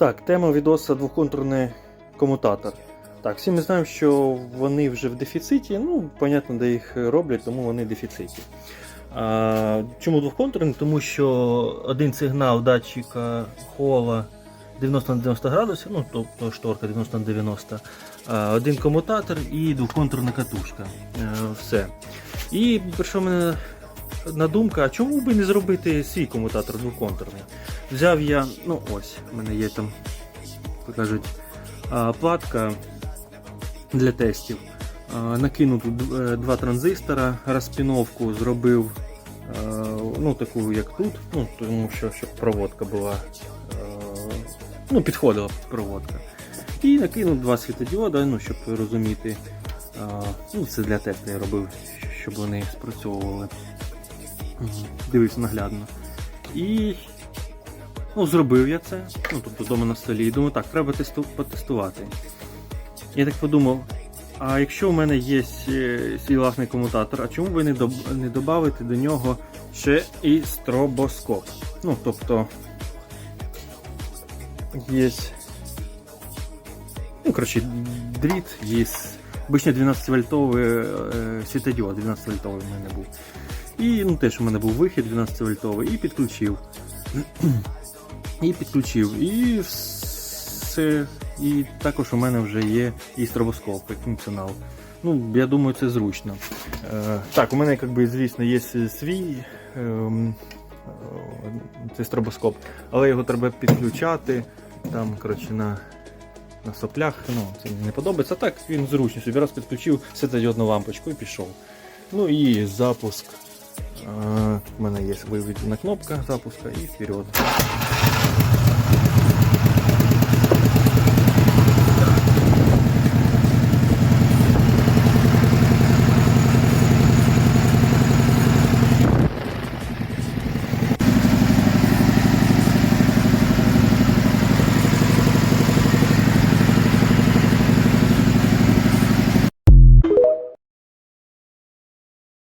Так, тема відоса двохконтурний комутатор. Так, всі ми знаємо, що вони вже в дефіциті. Ну, понятно, де їх роблять, тому вони в дефіциті. А, чому двохконтурний? Тому що один сигнал датчика хола 90 на 90 градусів, ну тобто шторка 90 на 90, а, один комутатор і двохконтурна катушка. Е, Все. І прийшла мене одна думка, а чому би не зробити свій комутатор двоконтурний? Взяв я, ну ось, у мене є там, як кажуть, а, платка для тестів. Накинув тут е, два транзистора, розпіновку зробив е, ну, таку, як тут, ну, тому що щоб проводка була, е, ну, підходила проводка. І накинув два світодіода, ну, щоб розуміти. Ну, це для тесту я робив, щоб вони спрацьовували. Дивився наглядно. І ну, зробив я це. Ну, тобто вдома на столі. І думаю, так, треба тесту, потестувати. Я так подумав, а якщо в мене є е, свій власний комутатор, а чому би не, доб... не додати до нього ще і стробоскоп? Ну, тобто є. Ну, коротше, дріт, є обичний 12 вольтовий е, світодіод, 12 вольтовий в мене був. І ну, теж у мене був вихід 12 вольтовий і підключив. І підключив. І все. І також у мене вже є і стробоскоп, як функціонал. Ну, я думаю, це зручно. Е, так, у мене, як би, звісно, є свій ем, е, цей стробоскоп, але його треба підключати. Там, коротше, на, на соплях. Ну, це мені не подобається. Так, він зручний. Собі раз підключив світодіодну лампочку і пішов. Ну і запуск. У мене є виведена кнопка запуска і вперед.